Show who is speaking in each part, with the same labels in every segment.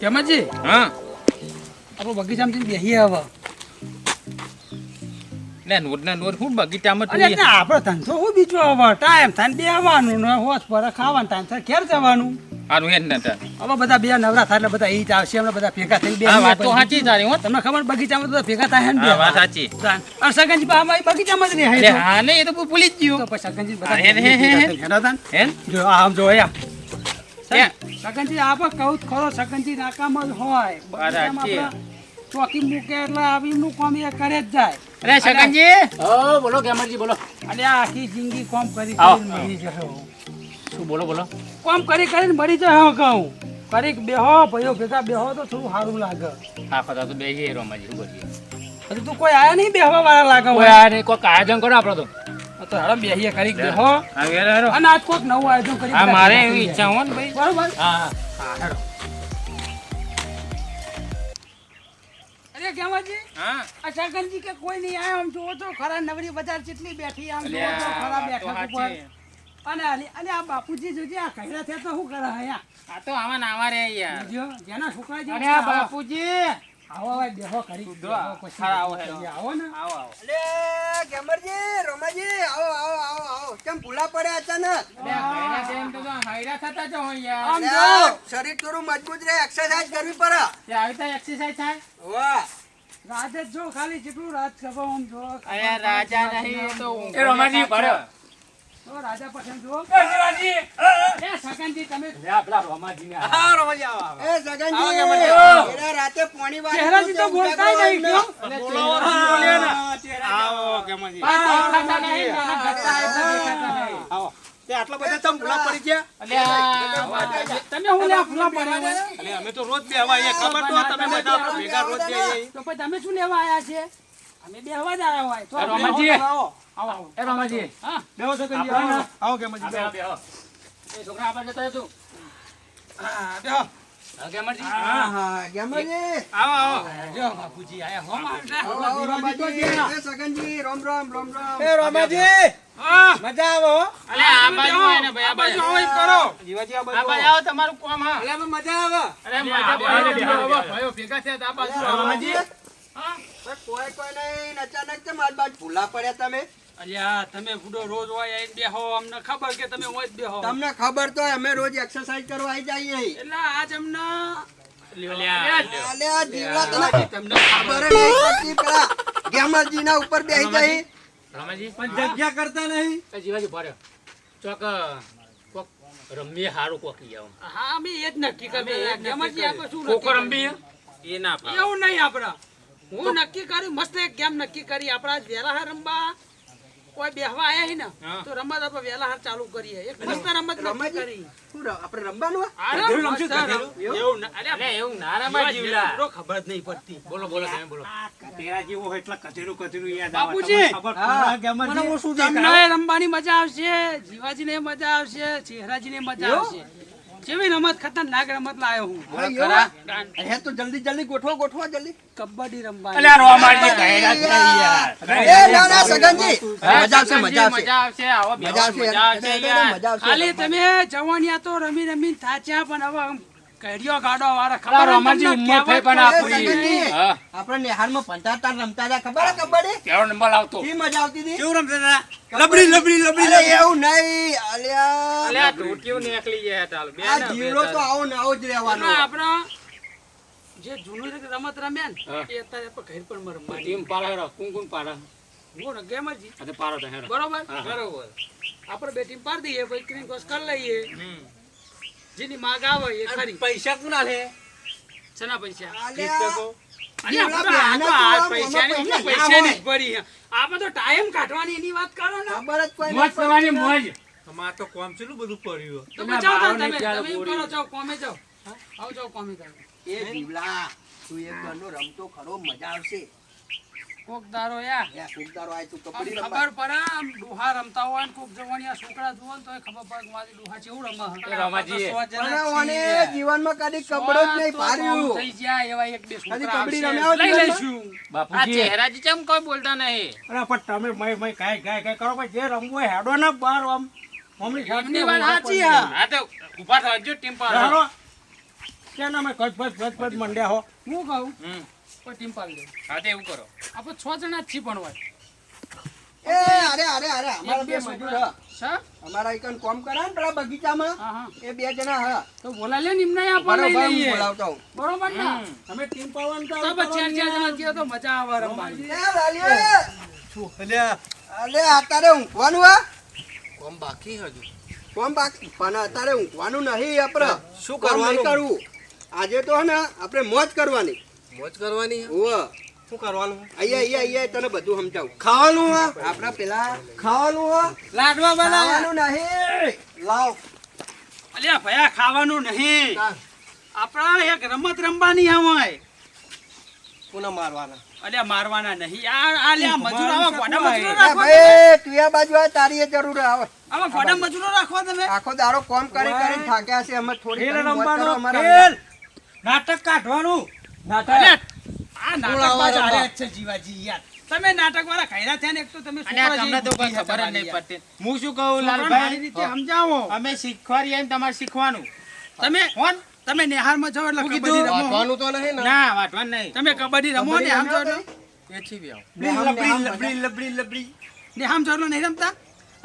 Speaker 1: કેમજી
Speaker 2: હા.
Speaker 1: આપણો બગીચામાં બેસીએ હવે.
Speaker 2: લે નોટ ના નોટ હું બગીચામાં તું
Speaker 1: આપણો ધંધો શું બીજો ટાઈમ થાય ને બેહવાનું ને હોશ પર ખાવાનું ટાઈમ થાય ઘેર જવાનું.
Speaker 2: આનું એમ ના
Speaker 1: હવે બધા બે નવરા થાય એટલે બધા ઈ જ આવશે હમણાં બધા ભેગા થઈ
Speaker 2: બે વાત તો સાચી તારી હો.
Speaker 1: તમને ખબર બગીચામાં બધા ભેગા થાય ને
Speaker 2: વાત સાચી.
Speaker 1: અને સગનજી બા અમારી બગીચામાં જ રહે
Speaker 2: હા ને એ તો હું ભૂલી જ ગયો.
Speaker 1: પછી સગનજી
Speaker 2: હા, હે, હે, હે, હે.
Speaker 1: બધા
Speaker 2: હે
Speaker 1: જો આમ જો
Speaker 2: ક્યાં?
Speaker 1: સગનજી આપો કહું જ ખરો સગનજી નાકામ જ હોય. બગીચામાં ચોકી મૂકે એટલે આવીનું કામ એ કરે જ જાય.
Speaker 2: અરે સગનજી
Speaker 3: ઓ બોલો કેમરજી બોલો.
Speaker 1: અને આખી જિંદગી કોમ કરી
Speaker 3: આવો,
Speaker 1: કરીને મરી જશો
Speaker 3: શું બોલો બોલો.
Speaker 1: કોમ કરી કરીને મરી જાય કહું. કરી બેહો ભાઈઓ ભેગા બેહો તો થોડું સારું લાગે.
Speaker 3: હા ખોટા તો બેસીએ રોમાજી શું કરીએ?
Speaker 1: તું કોઈ આયા નહીં બેહવા વાળા લાગે
Speaker 3: કોઈ
Speaker 1: હોય.
Speaker 3: આ નહીં, કોઈક આયોજન કરો આપણો તો.
Speaker 1: તો હેડો બેહીએ કરી બેહો
Speaker 2: હા. વેરો વેરો
Speaker 1: અને આજ કોઈક નવું આયોજન કરી
Speaker 2: હા મારે એવી ઈચ્છા હો ને ભાઈ.
Speaker 1: બરોબર.
Speaker 3: હા હા.
Speaker 1: હા હેડો અરે કેમાજી
Speaker 2: હા?
Speaker 1: આ કે કોઈ નહીં આયા આમ જોવો તો ખરા નવરી બજાર કેટલી બેઠી આમ જોવો તો ખરા બેઠા ઉપર. અને અલી- આ બાપુજી જોજે આ કહેરા થયા તો શું કરે અહીંયા?
Speaker 2: આ તો આવા નાવા રે યાર
Speaker 1: જો જેના છોકરા
Speaker 2: આ બાપુજી.
Speaker 1: આવો હવે બેહો કરી. પછી
Speaker 2: આવો,
Speaker 1: આવો ને.
Speaker 2: આવો આવો.
Speaker 4: અલે ગેમરજી રોમાજી આવો આવો આવો આવો. કેમ ભૂલા પડ્યા અચાનક?
Speaker 2: અલે ઘરે જઈને તો જો હાયરા થતા જો યાર.
Speaker 1: આમ જો.
Speaker 4: શરીર થોડું મજબૂત રહે એક્સરસાઇઝ કરવી પડે.
Speaker 2: તે આવી તો એક્સરસાઇઝ થાય?
Speaker 4: વાહ.
Speaker 1: રાજ જો ખાલી જેટલું રાજ ખબર આમ જો.
Speaker 2: અલ્યા રાજા નહીં તો
Speaker 3: એ રોમાજી, ભરો.
Speaker 1: જો રાજા પટેલ જો એ સગનજી તમે
Speaker 3: લે આ. પેલા રોમાજીને આ.
Speaker 4: એ સગનજી એરા રાતે પોણી વાળી
Speaker 1: ચહેરાજી તો બોલતાય નહીં કયો
Speaker 2: આવો કેમજી દેખાતા નહીં નાના ઘટતા એટલા દેખાતા નહીં.
Speaker 4: આટલા બધા તમે ભૂલા પડી ગયા.
Speaker 1: તમે હું લ્યા ફૂલા પડ્યા હોય?
Speaker 2: અમે તો રોજ બે હવા ખબર તો તમે બધા ભેગા રોજ
Speaker 1: તો પછી તમે શું લેવા આયા છે? અમે બેહવા જ આવ્યા હોય. તો
Speaker 3: એ
Speaker 1: આવો આવો આવો
Speaker 3: એ રોમાજી
Speaker 1: હા.
Speaker 4: બેહો સગનજી
Speaker 3: આપણે આવો.
Speaker 4: આવો કેમરજી
Speaker 3: આ બેહો, બેહો. એ છોકરા આપણે જતા રહેશું.
Speaker 1: હા, બેહો.
Speaker 3: હા,
Speaker 4: હા હા ગેમરજી
Speaker 2: આવો આવો.
Speaker 1: જો બાપુજી આયા હો મારા.
Speaker 4: આવો, આવો, રોમાજી એ સગનજી રોમ રોમ રોમ રોમ.
Speaker 1: એ રોમાજી મજા આવો
Speaker 2: અલ્યા આ બાજુ હોય ભાઈ આ બાજુ
Speaker 1: આવો ઈ કરો.
Speaker 4: જીવાજી આ
Speaker 2: આ બાજુ આવો તમારું કોમ હા.
Speaker 1: એટલે મજા આવે.
Speaker 2: અરે મજા
Speaker 3: બે, બે, બે,
Speaker 2: પડે.
Speaker 3: બે, બે.
Speaker 2: ભાઈઓ ભેગા થયા આ બાજુ
Speaker 4: અરે, રોમાજી. કોઈ કોઈ નહીં અચાનક છે આજ બાજ ભૂલા પડ્યા તમે?
Speaker 1: અલ્યા તમે રોજ હોય બેહો અમને ખબર કે તમે હોય જ બેહો.
Speaker 4: તમને ખબર તો અમે રોજ એક્સરસાઇઝ કરવા આવી જઈએ.
Speaker 1: એટલે આજ અમને
Speaker 2: અલ્યા,
Speaker 4: અલે તને તમને ખબર નહીં પડતી પેલા ઉપર
Speaker 3: રોમાજી?
Speaker 4: જગ્યા કરતા નહીં.
Speaker 3: એ જીવાજી ભર્યો. ચોક, કોક રમીએ હારું કોક લઈ આવો.
Speaker 1: હા અમે એ જ નક્કી કરીએ. આપણે શું
Speaker 3: ખોખો
Speaker 1: નક્કી
Speaker 2: એ ના
Speaker 1: એવું નહીં આપડા. હું નક્કી કર્યું મસ્ત એક ગેમ નક્કી કરી. આપણા વેલા હાર રમવા કોઈ બેહવા આયા ને તો રમત આપણે વેલા હાર ચાલુ કરીએ. એક મસ્ત રમત નક્કી કરી.
Speaker 4: આપણે રમવાનું
Speaker 2: એવું?
Speaker 3: અરે એવું જીવલા.
Speaker 1: ખબર જ નહીં પડતી.
Speaker 3: બોલો બોલો તમે બોલો.
Speaker 4: શું
Speaker 1: તમને રમવાની મજા આવશે જીવાજીને મજા આવશે ચહેરાજીને મજા આવશે. જેવી રમત ખતરનાક રમત લાયો હું.
Speaker 4: હા, તો જલ્દી જલ્દી ગોઠવો ગોઠવો જલ્દી.
Speaker 1: કબડ્ડી રમવાની.
Speaker 3: અલ્યા રોમાજી કહેરા જ યાર.
Speaker 4: એ ના ના સગનજી. મજા આવશે મજા આવશે.
Speaker 2: મજા આવશે.
Speaker 4: મજા આવશે.
Speaker 2: મજા આવશે
Speaker 4: યાર.
Speaker 2: યાર.
Speaker 4: મજા આવશે.
Speaker 1: ખાલી તમે જવાનિયા તો રમી રમી થાચ્યા પણ હવે કઢિયો ગાડો વાળા ખબર
Speaker 3: રોમાજી ઉંમર થઈ પણ આપણી.
Speaker 4: આપણે રમતા હતા ખબર કબડ્ડી?
Speaker 3: કેવો નંબર આવતો?
Speaker 4: કી મજા આવતી હતી?
Speaker 1: લબડી લબડી લબડી
Speaker 4: અરે એવું નહીં અલ્યા
Speaker 2: અલ્યા, ધોતિયું નીકળી ગયા ચાલ. બે
Speaker 4: આ જીવડો તો આવો ને આવો જ રહેવાનો.
Speaker 1: આપણો જે જૂનું રીતે રમત રમ્યા ને એ અત્યારે આપણે ઘર પણ રમવાની
Speaker 3: ટીમ પાડે. કું કોણ પાડે?
Speaker 1: હું ને ગેમ જ
Speaker 3: આ પાડો તો હેરો.
Speaker 1: બરોબર? બરોબર. આપણે બે ટીમ પાડી દઈએ પછી ક્રીમ કોસ કરી લઈએ. જેની માગ આવે એ ખરી.
Speaker 4: પૈસા કોના લે
Speaker 1: શેના પૈસા?
Speaker 4: અલ્યા
Speaker 1: અને
Speaker 4: જીવડા
Speaker 1: આપણે તો
Speaker 4: બેહાના
Speaker 1: આ
Speaker 4: તો આમ
Speaker 1: પૈસાની
Speaker 4: આમાં
Speaker 1: પૈસાની જ
Speaker 4: પૈસા
Speaker 1: પડી છે. આપણે તો ટાઈમ કાઢવાની એની વાત કરો ને
Speaker 4: ખબર જ કોઈ
Speaker 3: મોજ કરવાની મોજ.
Speaker 1: તો
Speaker 3: તમે
Speaker 1: જાઓ તમે તમે એમ જાઓ કોમે જાઓ. આવો જાઓ કોમે જાઓ.
Speaker 4: એ જીવડા તું એક રમતો ખરો મજા આવશે.
Speaker 1: કોક દારો યા
Speaker 4: યા સુલતારો આય તું
Speaker 1: આમ
Speaker 4: રમવા.
Speaker 1: ખબર પડે આમ ડોહા રમતા હોય ને કોક જવાનિયા છોકરા જુઓ ને તો ખબર પડે મારી ડોહા ચેવું રમે
Speaker 3: એ રમાજી.
Speaker 4: પણ ઓને જીવનમાં કદી કબડો જ નહીં પાડ્યું.
Speaker 1: થઈ જાય એવા એક બે છોકરા
Speaker 4: કબડ્ડી રમ્યા
Speaker 1: લઈ
Speaker 4: હોય
Speaker 1: લઈશું.
Speaker 2: આ ચહેરાજી ચમ કોઈ બોલતા નહીં?
Speaker 5: અરે પણ તમે મય મય કાંઈ કાંઈ કાંઈ કરો પણ જે રમવું હોય હેડો ને બાર આમ. મમ્મી
Speaker 1: એમની વાત સાચી હા.
Speaker 2: હા તો ઊભા થજો ટીમ પર
Speaker 5: કચ મંડ્યા હો.
Speaker 1: હું કહું. કોઈ ટીમ પાડી દઉં
Speaker 2: હા તે એવું કરો.
Speaker 1: આપણે છ જણા જ છીએ પણ
Speaker 4: એ અરે અરે અરે અમારા બે મજૂર હ.
Speaker 1: સર
Speaker 4: અમારા એકન કોમ કરે ને પેલા બગીચામાં
Speaker 1: હા હા.
Speaker 4: એ બે જણા હ.
Speaker 1: તો બોલા લે નિમને આપણે લઈ લઈએ.
Speaker 4: બોલાવતો હું
Speaker 1: બરોબર ને?
Speaker 5: તમે ટીમ પાડવાનું તો
Speaker 1: તો ચાર ચાર જણા છીએ તો મજા આવે રમવાની.
Speaker 4: એ લાલીએ. અલે અત્યારે ઊંઘવાનું હા?
Speaker 3: કોમ બાકી હજુ.
Speaker 4: કોમ બાકી? પણ અત્યારે ઊંઘવાનું નહીં આપણે.
Speaker 3: શું કરવાનું?
Speaker 4: કરવું. આજે તો હે ને આપણે મોજ કરવાની.
Speaker 3: મોજ કરવાની?
Speaker 4: ઓવે
Speaker 3: શું કરવાનું?
Speaker 4: અહીંયા અહીંયા અહીંયા તને બધું સમજાવું.
Speaker 3: ખાવાનું હા?
Speaker 4: આપણા પેલા
Speaker 3: ખાવાનું હા?
Speaker 1: લાડવા
Speaker 4: બનાવવાનું નહીં.
Speaker 3: લાવ.
Speaker 1: અલ્યા ભયા ખાવાનું નહીં. આપણા એક રમત રમવાની હોય.
Speaker 3: પુનઃ મારવાના?
Speaker 1: અલ્યા મારવાના નહીં. આ આ લે મજૂર આવા ગોડા મજૂરો રાખો
Speaker 4: ભાઈ તું આ બાજુ આ તારી જરૂર આવે.
Speaker 1: આવા ગોડા મજૂરો રાખવા તમે.
Speaker 4: આખો દાડો કોમ કરી કરી થાક્યા છે. અમે થોડી
Speaker 5: રમવાનો નાટક કાઢવાનું. નાટક.
Speaker 1: આ નાટકબાજ હારે જ છે જીવાજી યાર. તમે નાટક વાળા ખૈરા થયા ને એક તો તમે
Speaker 2: અને આ
Speaker 1: છોકરા
Speaker 2: તમને તો કોઈ ખબર જ નહીં પડતી. હું શું કહું લાલભાઈ?
Speaker 1: રીતે સમજાવો.
Speaker 2: અમે શીખવાડીએ એમ તમારે શીખવાનું.
Speaker 1: તમે
Speaker 2: કોણ
Speaker 1: તમે નેહારમાં જાઓ એટલે કબડ્ડી? રમો.
Speaker 3: તો નહીં ના.
Speaker 2: નહીં.
Speaker 1: તમે કબડ્ડી રમો જાઓ એટલે?
Speaker 2: આવો.
Speaker 4: નેહામ
Speaker 5: લબડી લબડી લબડી.
Speaker 1: નેહામ જાઓ નહીં રમતા?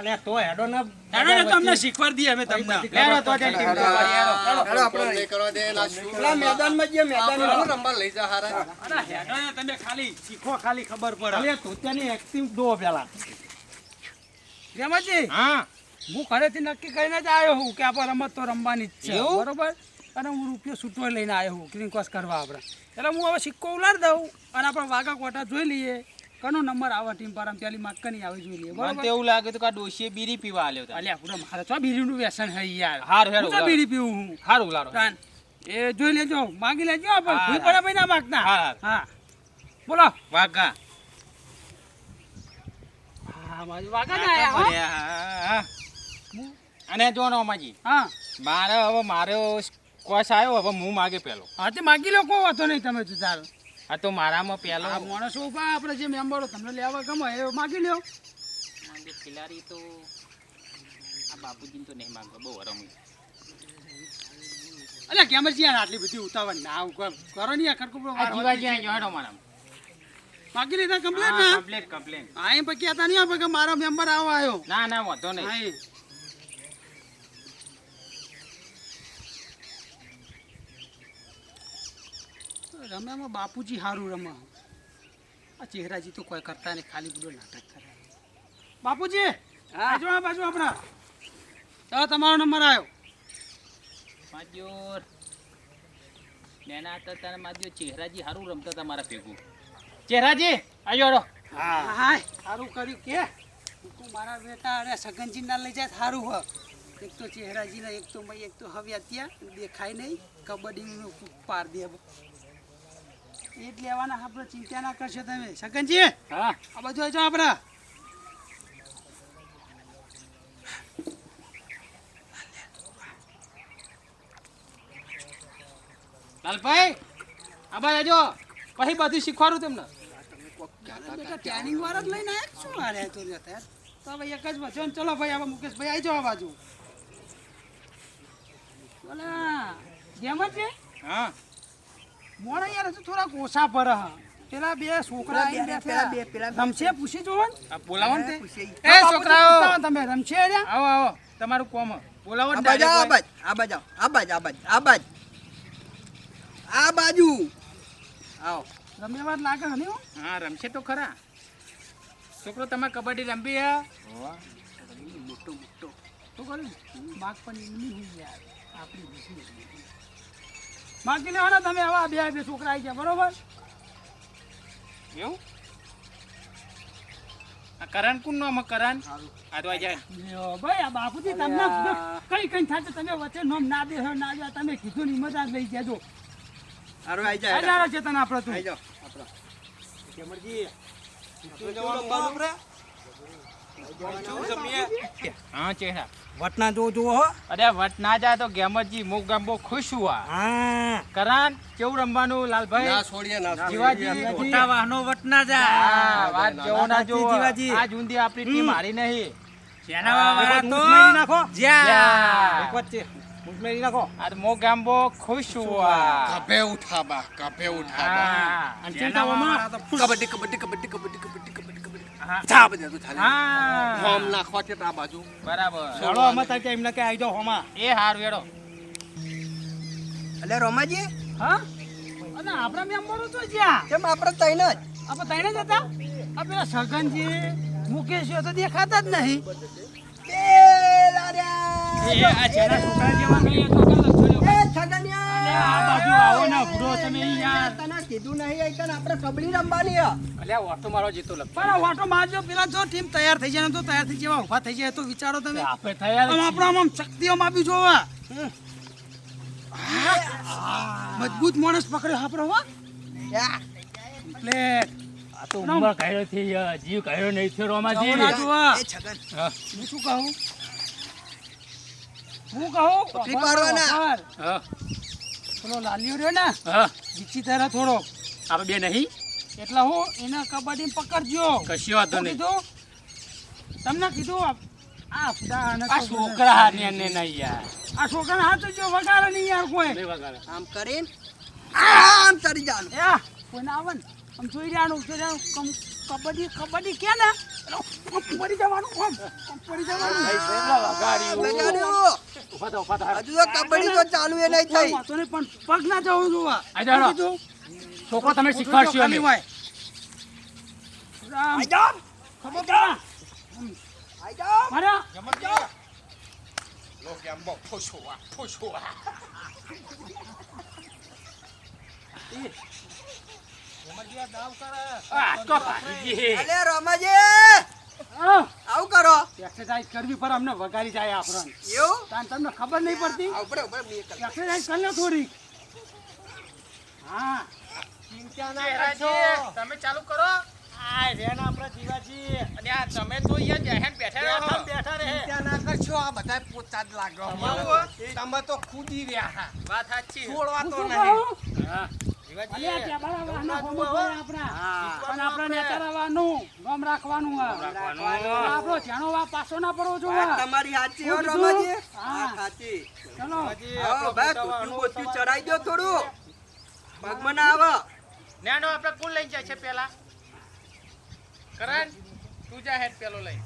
Speaker 5: અલ્યા તો હેડો ને.
Speaker 1: હેડો ને તમને શીખવાડી દઈએ અમે તમને.
Speaker 2: લેરો તો ત્યાં ટીમ
Speaker 4: હેડો,
Speaker 2: તમારી, હેરો.
Speaker 4: હેડો આપણે
Speaker 3: નહીં દે ના શું
Speaker 4: પેલા મેદાનમાં જઈએ મેદાનમાં.
Speaker 3: આપણે રમવા લઈ જા હારા.
Speaker 1: અરે હેડો ને તમે ખાલી શીખો ખાલી ખબર પડે.
Speaker 5: અલ્યા તો ત્યાંની એક્ટિંગ દો પેલા
Speaker 1: રેમાજી
Speaker 2: હા.
Speaker 1: હું ઘરેથી નક્કી કરીને જ આવ્યો હું કે આપણે રમત તો રમવાની જ છે. બરોબર? અને હું રૂપિયો છૂટો લઈને આવ્યો હું કોસ કરવા આપણે. એટલે હું હવે સિક્કો ઉલાડી દઉં અને આપણે વાઘા કોટા જોઈ લઈએ. કનો નંબર આવે ટીમ પર આમ પેલી માર્ક કની આવે જોઈ લઈએ
Speaker 2: મને તો એવું લાગે તો કા ડોશીએ બીડી પીવા આલ્યો તા.
Speaker 1: અલ્યા પૂરા મારે તો બીડીનું વ્યસન હે યાર.
Speaker 2: હાર હેરું,
Speaker 1: હું. બીડી પીવું હું.
Speaker 2: હારું લારો
Speaker 1: એ જોઈ લેજો માગી લેજો આપણે
Speaker 2: હા,
Speaker 1: ભૂઈ. પડે ભાઈ ના માગતા.
Speaker 2: હા.
Speaker 1: હા. બોલો.
Speaker 2: વાઘા.
Speaker 1: હા માજી વાગા ના આયા, હા.
Speaker 2: અને જો નો માજી
Speaker 1: હા.
Speaker 2: મારે હવે મારો કોસ આવ્યો હવે હું માગે પેલો.
Speaker 1: હા તે માગી લો કોઈ વાંધો નહીં તમે તો તારો.
Speaker 2: આ તો મારામાં પહેલો.
Speaker 1: આ માણસો ઊભા આપણે જે મેમ્બરો તમને લેવા ગમે એ માગી લ્યો.
Speaker 2: ખિલાડી તો આ બાપુજીને તો નહીં માંગો બહુ રમી
Speaker 1: અલ્યા કેમ જ યાર આટલી બધી ઉતાવળ ના આવું કરો નહીં આ
Speaker 2: આ જીવાજી અહીં જોડો મારા
Speaker 1: માગી લીધા કમ્પ્લેટ ના?
Speaker 2: Complete complete.
Speaker 1: કમ્પ્લીટ હા એમ પછી કહેતા નહીં આપણે કે મારો મેમ્બર આવો આવ્યો.
Speaker 2: ના ના વાંધો નહીં.
Speaker 1: હા એ. બાપુજી સારું રમે. આ ચહેરાજી તો કોઈ કરતા નહીં ખાલી બધું નાટક કરે. બાપુજી આજો આ બાજુ આપણા. તો તમારો નંબર આવ્યો.
Speaker 2: માજ્યોર નેના હતા તારે માજ્યો ચહેરાજી સારું રમતા હતા મારા ભેગું. ચહેરાજી આવ્યો રો.
Speaker 1: હાય સારું કર્યું કે? તું મારા બેટા અરે સગનજી ના લઈ જાય સારું હ એક તો ચહેરાજી ને એક તો મય એક તો હવે અત્યારે દેખાય નહીં. કબડ્ડી પાર દે એ જ લેવાના આપણે ચિંતા ના કરશો તમે. સગનજી
Speaker 2: હા.
Speaker 1: આ બધું જો આપણે
Speaker 2: લાલભાઈ આ બાજુ આજો પછી બધું શીખવાડું તમને.
Speaker 1: ટ્રેનિંગ વાળા જ લઈને આવ્યા શું હારે તો તો ભાઈ એક જ ને ચલો ભાઈ હવે મુકેશભાઈ આવી જાઓ આ બાજુ. બોલા જેમ જ છે?
Speaker 2: હા.
Speaker 1: મોડા યાર હજુ થોડા ઓછા પર હા. પેલા બે છોકરા
Speaker 4: આઈ બે- પેલા બે- પેલા
Speaker 1: રમશે પૂછી જોવો ને?
Speaker 2: બોલાવો ને એ છોકરાઓ.
Speaker 1: તમે રમશે ર્યા?
Speaker 2: આવો આવો તમારું કોમ. બોલાવો
Speaker 4: આ
Speaker 2: ને
Speaker 4: બાજુ આ બાજ આ બાજ આ બાજ આ બાજુ. આ બાજુ આવો.
Speaker 1: રમ્યા લાગે હને હો?
Speaker 2: હા રમશે તો ખરા. છોકરો તમે કબડ્ડી રમવી હે?
Speaker 1: મોટો મોટો. તો કર્યું? માગ પણ એમની હોય યાર. આપણી business ની. માગી લેવાના તમે આવા બે બે છોકરા આવી ગયા બરોબર?
Speaker 2: એવું? આ કરણ કુન નો હે? કરણ? આ તો જાય.
Speaker 1: લ્યો ભાઈ આ બાપુજી તમને કઈ કઈ થાય તમે વચ્ચે નોમ ના દે ના દે તમે કીધું ની મજા લઈ જજો
Speaker 4: હારું આઈ જાય
Speaker 1: હજારો ચેતન આપણો તું.
Speaker 4: આઈ જાઓ
Speaker 2: હા ચહેરા.
Speaker 5: વટના જો જો હો.
Speaker 2: અરે વટ ના તો ગેમતજી મુક ગામ બહુ ખુશ હુઆ.
Speaker 5: હા.
Speaker 2: કરણ કેવું રમવાનું લાલભાઈ?
Speaker 3: ના છોડીએ ના
Speaker 2: જીવાજી
Speaker 5: મોટા વાહનો વટના જા
Speaker 2: હા, વાત જેવો ના જો
Speaker 5: જીવાજી.
Speaker 2: આ જુંદી આપણી ટીમ હારી નહીં.
Speaker 5: જેના વાળા તો
Speaker 2: નાખો.
Speaker 5: જ્યાં.
Speaker 2: જ્યાં.
Speaker 5: એક વચ્ચે ઉમેરી નાખો.
Speaker 3: આ મો ગામબો ખુશ હુઆ.
Speaker 6: કભે ઉઠાબા
Speaker 5: અને
Speaker 6: કબડ્ડી કબડ્ડી કબડ્ડી કબડ્ડી કબડ્ડી.
Speaker 3: હા.
Speaker 6: બધા તું ચાલે. હોમ નાખવા છે આ બાજુ.
Speaker 2: બરાબર.
Speaker 5: ચાલો અમે તાર કે એમને કે આવી જાઓ હોમાં.
Speaker 2: એ હાર વેડો
Speaker 4: એટલે રોમાજી?
Speaker 1: હા? અને આપણા મેમ્બરો તો જ્યાં.
Speaker 4: કેમ આપણે તૈન જ?
Speaker 1: આપણે તઈને જ હતા? આ પેલા સગનજી મુકેશ તો દેખાતા જ નહીં.
Speaker 3: એ આ જેના છોકરા જેવા નહીં એ તો કલર છોડ્યો
Speaker 4: એ છગનિયા.
Speaker 3: આ બાજુ આવો ને ભૂરો તમે યાર.
Speaker 4: તને કીધું નહીં અહીં તને આપણે કબડ્ડી રમવાની હે.
Speaker 3: અલ્યા ઓટો મારો જીતો લગ
Speaker 1: પણ વાટો મારજો પેલા જો ટીમ તૈયાર થઈ જાય તો તૈયાર થઈ જેવા ઊભા થઈ જાય તો વિચારો તમે. આમ
Speaker 3: આપણે થયા
Speaker 1: આપણા આમ શક્તિઓ માપી જોવા મજબૂત માણસ પકડ્યો આપણો હો.
Speaker 3: આ તો ઉંમર કાયો થી જીવ કયો નહીં થયો રોમાજી.
Speaker 4: એ છગન
Speaker 1: હું શું કહું? હું કહું?
Speaker 4: પકડી પાડવાના.
Speaker 3: હા.
Speaker 1: પેલો લાલિયો રહ્યો ને
Speaker 3: હા.
Speaker 1: જીચી તારા થોડો.
Speaker 3: આપણે બે નહીં?
Speaker 1: એટલે હું એને કબડ્ડી પકડજો.
Speaker 3: કશી નહીં.
Speaker 1: કીધું? તમને કીધું આ-
Speaker 3: છોકરા ને ને નહીં યાર.
Speaker 1: આ છોકરાના હાથ જો વગાડે નહીં યાર કોઈ.
Speaker 4: આમ કરીને? આમ તરી જાનું.
Speaker 1: એ કોઈને આવે ને. આમ જોઈ કમ- કબડ્ડી કબડ્ડી કે ને?
Speaker 4: ચાલુ એ નહીં થઈ
Speaker 1: નહીં, પણ પગ જવું જોવા
Speaker 3: આ જાણો.
Speaker 1: કીધું
Speaker 3: છોકરો તમે શીખવાડશો અમે.
Speaker 4: આવું કરો.
Speaker 1: એક્સરસાઇઝ કરવી પર અમને વગાડી જાય આપણને.
Speaker 4: એવું?
Speaker 1: તાન તમને ખબર નહીં પડતી?
Speaker 4: આ ઉપર ઉપર બે કલાક.
Speaker 1: એક્સરસાઇઝ કરી લો થોડી હા.
Speaker 2: તમે ચાલુ કરો.
Speaker 5: આ રેન આપણા જીવાજી.
Speaker 2: અને આ તમે તો અહીંયા બેઠા રહો.
Speaker 5: બેઠા રહે.
Speaker 6: ત્યાં ના કરશો આ બધા પોતા જ લાગો તમે તો ખુદી રહ્યા.
Speaker 2: વાત સાચી
Speaker 6: છોડવા તો નહીં.
Speaker 3: હા.
Speaker 4: તમારી સાચી સાચી. ચડાઈ દો થોડું. પગમાં ના આવો.
Speaker 2: નેનો આપણે કુલ લઈ જાય છે પેલા કરણ તું જા હેડ પેલો લઈ.